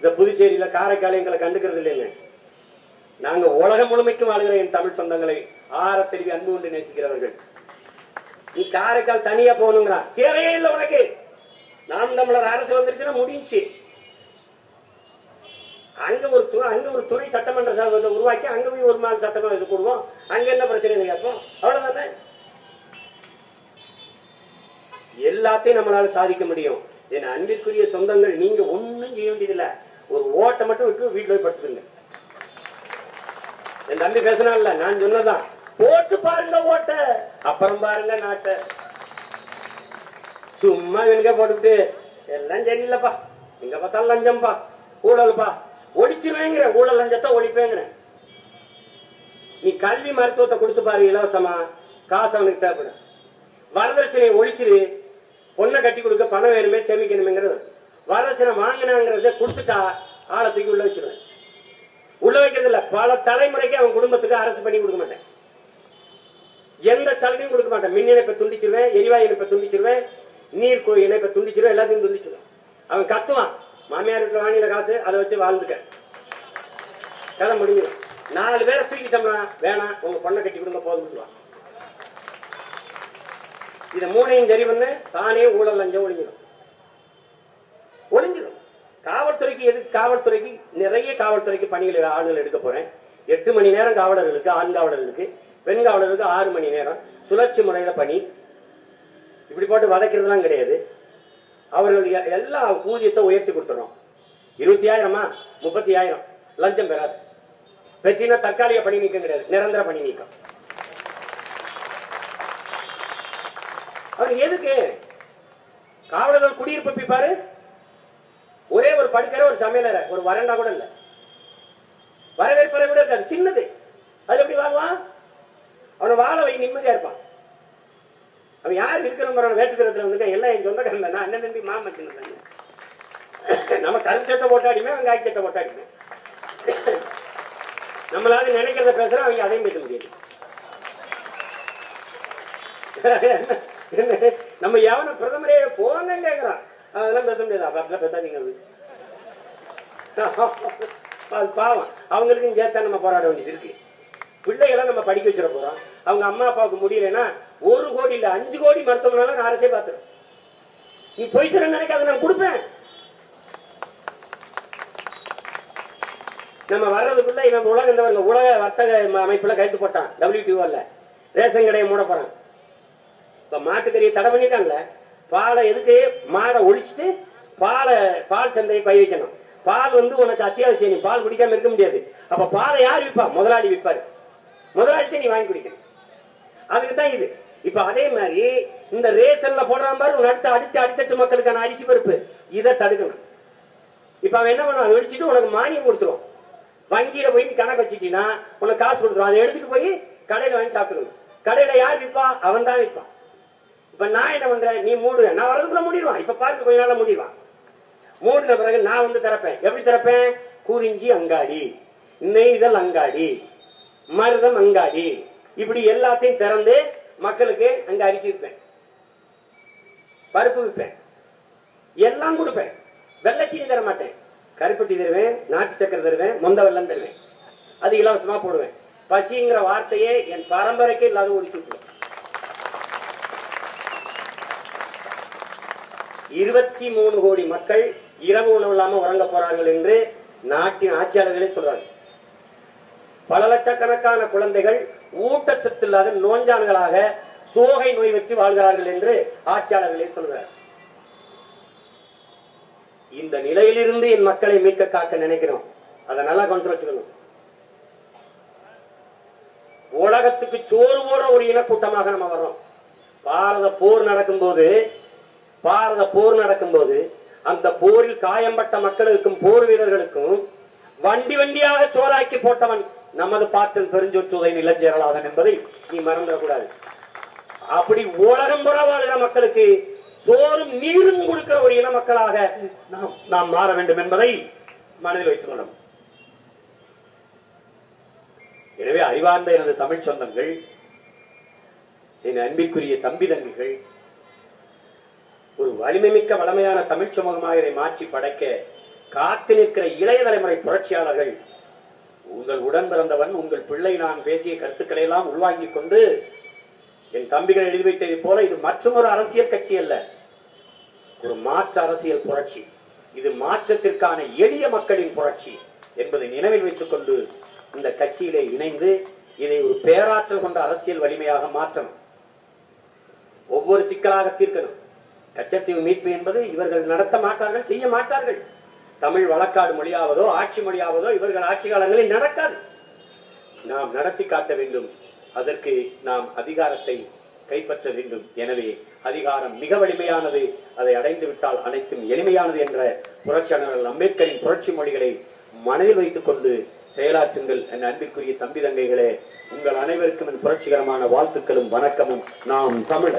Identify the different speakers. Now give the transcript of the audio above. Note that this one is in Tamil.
Speaker 1: இந்த புதுச்சேரியில காரைக்கால் எங்களை கண்டுக்கிறது இல்லைங்க. நாங்க உலகம் முழுமைக்கும் வாழ்கிற என் தமிழ் சொந்தங்களை ஆற அன்பு கொண்டு நேசிக்கிறவர்கள். நீ காரைக்கால் தனியா போகணுங்கிறான். தேவையே இல்லை உனக்கு. நாம் தமிழர் அரசு வந்துருச்சுன்னா முடிஞ்சு அங்க ஒரு துறை அங்க ஒரு துறை சட்டமன்ற சபை உருவாக்கி அங்க போய் ஒரு மாதிரி சட்டமன்ற இது போடுவோம். அங்க என்ன பிரச்சனை கேட்போம். அவ்வளவுதானே? எல்லாத்தையும் நம்மளால சாதிக்க முடியும். என் அன்பிற்குரிய சொந்தங்கள் நீங்க ஒண்ணும் செய்ய வேண்டியதில்லை. ஒரு ஓட்டை மட்டும் விட்டு வீட்டுல போய் படுத்துக்கங்க. என் தம்பி பேசினால நான் சொன்னதான் போட்டு பாருங்க ஓட்ட. அப்புறம் பாருங்க நாட்டை. சும்மா வெனுக்க போட்டுக்கிட்டு எல்லாம் சரியில்லப்பா. எங்க பார்த்தாலும் லஞ்சம்பா. ஊழல்பா. ஒடிச்சிருவேங்கிற ஊழல் லஞ்சத்தை ஒழிப்பேங்கிறேன் நீ கல்வி மருத்துவத்தை கொடுத்து பாரு இலவசமா. காசு அவனுக்கு தேவைப்படும். வரதட்சணையை ஒழிச்சிரு. பொண்ணை கட்டி கொடுக்க பணம் வேணுமே சேமிக்கணுமேங்கிறது. வரதட்சணை வாங்கினாங்கிறத கொடுத்துட்டா ஆளை தூக்கி உள்ள வச்சிருவேன். உள்ள வைக்கிறது இல்ல. பல தலைமுறைக்கு அவன் குடும்பத்துக்கு அரசு பண்ணி கொடுக்க மாட்டேன். எந்த சலுகையும் கொடுக்க மாட்டேன். மின் இணைப்பை துண்டிச்சிருவேன் எரிவாயு இணைப்பை துண்டிச்சிருவேன் நீர் கோயில் இணைப்பை துண்டிச்சிருவேன் எல்லாத்தையும் துண்டிச்சிருவேன். அவன் கத்துவான். மாமியார் வீட்டுல வாங்கின காசு அதை வச்சு வாழ்ந்துக்க கதை முடிஞ்சிடும். நாலு பேரை தூக்கிட்டோம்னா வேணாம் உங்க பொண்ணை கட்டி கொடுங்க போதும் இதை மூணையும் சரி பண்ணு தானே ஊழல் லஞ்சம் ஒழிஞ்சிடும். காவல்துறைக்கு எதுக்கு காவல்துறைக்கு நிறைய காவல்துறைக்கு பணிகள் ஆளுநர் எடுக்க போறேன். எட்டு மணி நேரம் காவலர்களுக்கு ஆண் காவலர்களுக்கு பெண் காவலர்களுக்கு ஆறு மணி நேரம் சுழற்சி முறையில பணி. இப்படி போட்டு வதக்கிறதுலாம் கிடையாது. அவர்கள் எல்லா ஊதியத்தை உயர்த்தி கொடுத்துறோம். இருபத்தி ஆயிரமா? முப்பத்தி ஆயிரம். லஞ்சம் பெறாது. பெற்றினா தற்காலிக பணி நீக்கம் கிடையாது. நிரந்தர பணி நீக்கம். அவர் எதுக்கு? காவலர்கள் குடியிருப்பு பாரு ஒரே ஒரு படுக்கற ஒரு சமையல ஒரு வரண்டா கூட இல்ல. வரவேற்பறை கூட இருக்காது சின்னது. அது எப்படி வாங்குவான் அவனை வாழ வை நிம்மதியா இருப்பான் அவன் யார் இருக்கிற வேற்றுக்கிறதுல வந்து எல்லாம் என் சொந்தக்காரன் தான். நான் அண்ணன் தம்பி மாமன் சின்ன நம்ம கருப்பு சட்டை போட்டாடிமே அவங்க காய் சட்டை போட்டாடிமே நம்மளாவது நினைக்கிறத பேசுறோம் அவங்க அதையும் பேச முடியாது. நம்ம எவன பிரதமரே போனேன்னு கேக்குறான். அதெல்லாம் பேச முடியாது. அப்ப பேசாதீங்க அது பாவம். அவங்களுக்கும் சேர்த்தா நம்ம போராட வேண்டியது இருக்கு. பிள்ளைகளை நம்ம படிக்க வச்சிட போறோம். அவங்க அம்மா அப்பாவுக்கு முடியலன்னா ஒரு கோடி இல்ல அஞ்சு கோடி மருத்துவமனால நான் அரசே பார்த்துரும் நீ பொய் சொல்ல நினைக்காத நான் கொடுப்பேன். நம்ம வர்றதுக்குள்ள இவன் உலக இந்த உலக வர்த்தக அமைப்புல கைத்து போட்டான் டபிள்யூடிஓல ரேஷன் கடையை மூட போறான். இப்ப மாட்டுக்கறியை தடை பண்ணிட்டான்ல. பாலை எதுக்கு? மாடை ஒழிச்சிட்டு பாலை பால் சந்தையை பை வைக்கணும். பால் வந்து உனக்கு அத்தியாவசியம் நீ பால் குடிக்காம இருக்க முடியாது. அப்ப பாலை யார் விற்பா? முதலாளி விற்பாரு. முதலாளிட்ட நீ வாங்கி குடிக்கணும். அதுக்கு தான் இது. இப்ப அதே மாதிரி இந்த ரேஷன்ல போடுறான் பாரு உன் அடுத்த அடுத்த அடித்தட்டு மக்களுக்கான அரிசி பருப்பு. இதை தடுக்கணும். இப்ப அவன் என்ன பண்ணுவான்? அதை வெடிச்சிட்டு உனக்கு மானியம் கொடுத்துருவான். வங்கியில போய் நீ கணக்கு வச்சுட்டீங்கன்னா உனக்கு காசு கொடுத்துருவான். அதை எடுத்துட்டு போய் கடையில வாங்கி சாப்பிட்டுக்கணும். கடையில யார் விற்பா? அவன் தான் விற்பான். இப்ப நான் என்ன பண்றேன்? நீ மூடுவேன் நான் வரதுக்குள்ள முடிடுவான் இப்ப பார்த்து கொஞ்ச நாள முடிவான் மூடின பிறகு நான் வந்து திறப்பேன். எப்படி திறப்பேன்? குறிஞ்சி அங்காடி நெய்தல் அங்காடி மருதம் அங்காடி. இப்படி எல்லாத்தையும் திறந்து மக்களுக்கு அங்க அரிசி விற்பேன். பருப்பு விற்பேன். எல்லாம் கொடுப்பேன். வெள்ளச்சீனி தர மாட்டேன். கருப்பட்டி தருவேன் நாட்டு சக்கரை தருவேன் மொந்த வெள்ளம் தருவேன். அது இலவசமா போடுவேன். பசிங்கிற வார்த்தையே என் பரம்பரைக்கு இல்லாத ஒழிச்சு விட்டுருவேன் இருபத்தி மூணு கோடி மக்கள் இரவு உணவு இல்லாம உறங்க போறார்கள் என்று நாட்டின் ஆட்சியாளர்களே சொல்றாங்க. பல லட்சக்கணக்கான குழந்தைகள் ஊட்டச்சத்து இல்லாத நோஞ்சான்களாக சோகை நோய் வச்சு வாழ்கிறார்கள் என்று ஆட்சியாளர்களே சொல்றார் இந்த நிலையிலிருந்து என் மக்களை மீட்க காக்க நினைக்கிறோம். அதை நல்லா கொஞ்சம் வச்சுக்கணும். உலகத்துக்கு சோறு போடுற ஒரு இனக்கூட்டமாக நம்ம வர்றோம். பாரத போர் நடக்கும்போது பாரத போர் நடக்கும்போது அந்த போரில் காயம்பட்ட மக்களுக்கும் போர் வீரர்களுக்கும் வண்டி வண்டியாக சோறாக்கி போட்டவன் நமது பாற்றல் பெருஞ்சொற்றுதை நிலஞ்சேரலாதன் என்பதை நீ மறந்துடக்கூடாது. அப்படி உலகம் புற வாழ்கிற மக்களுக்கு சோறும் நீரும் கொடுக்கிற ஒரு இன மக்களாக நாம் நாம் மாற வேண்டும் என்பதை மனதில் வைத்துக் கொள்ளணும் எனவே அறிவார்ந்த எனது தமிழ் சொந்தங்கள் என் அன்பிற்குரிய தம்பி தங்கிகள் ஒரு வலிமைமிக்க வளமையான தமிழ் சமூகமாக இதை மாற்றி படைக்க காத்து நிற்கிற இளைய தலைமுறை புரட்சியாளர்கள் உங்கள் உடன் பிறந்தவன் உங்கள் பிள்ளை நான் பேசிய கருத்துக்களை எல்லாம் உள்வாங்கிக் கொண்டு என் தம்பிகள் எழுதி வைத்தது போல இது மற்றொரு அரசியல் கட்சி அல்ல ஒரு மாற்று அரசியல் புரட்சி. இது மாற்றத்திற்கான எளிய மக்களின் புரட்சி என்பதை நினைவில் வைத்துக் கொண்டு இந்த கட்சியிலே இணைந்து இதை ஒரு பேராற்றல் கொண்ட அரசியல் வலிமையாக மாற்றணும். ஒவ்வொரு சிக்கலாக தீர்க்கணும். கச்சத்தீவு மீட்பு என்பது இவர்கள் நடத்த மாட்டார்கள் செய்ய மாட்டார்கள். தமிழ் வழக்காடு மொழியாவதோ ஆட்சி மொழியாவதோ இவர்கள் ஆட்சி காலங்களில் நடக்காது. நாம் நடத்தி காட்ட வேண்டும். அதற்கு நாம் அதிகாரத்தை கைப்பற்ற வேண்டும். எனவே அதிகாரம் மிக வலிமையானது. அதை அடைந்து விட்டால் அனைத்தும் எளிமையானது என்ற புரட்சியாளர்கள் அம்பேத்கரின் புரட்சி மொழிகளை மனதில் வைத்துக் கொண்டு செயலாற்றுங்கள் என் அன்பிற்குரிய தம்பி தங்கைகளே. உங்கள் அனைவருக்கும் என் புரட்சிகரமான வாழ்த்துக்களும் வணக்கமும். நாம் தமிழர்.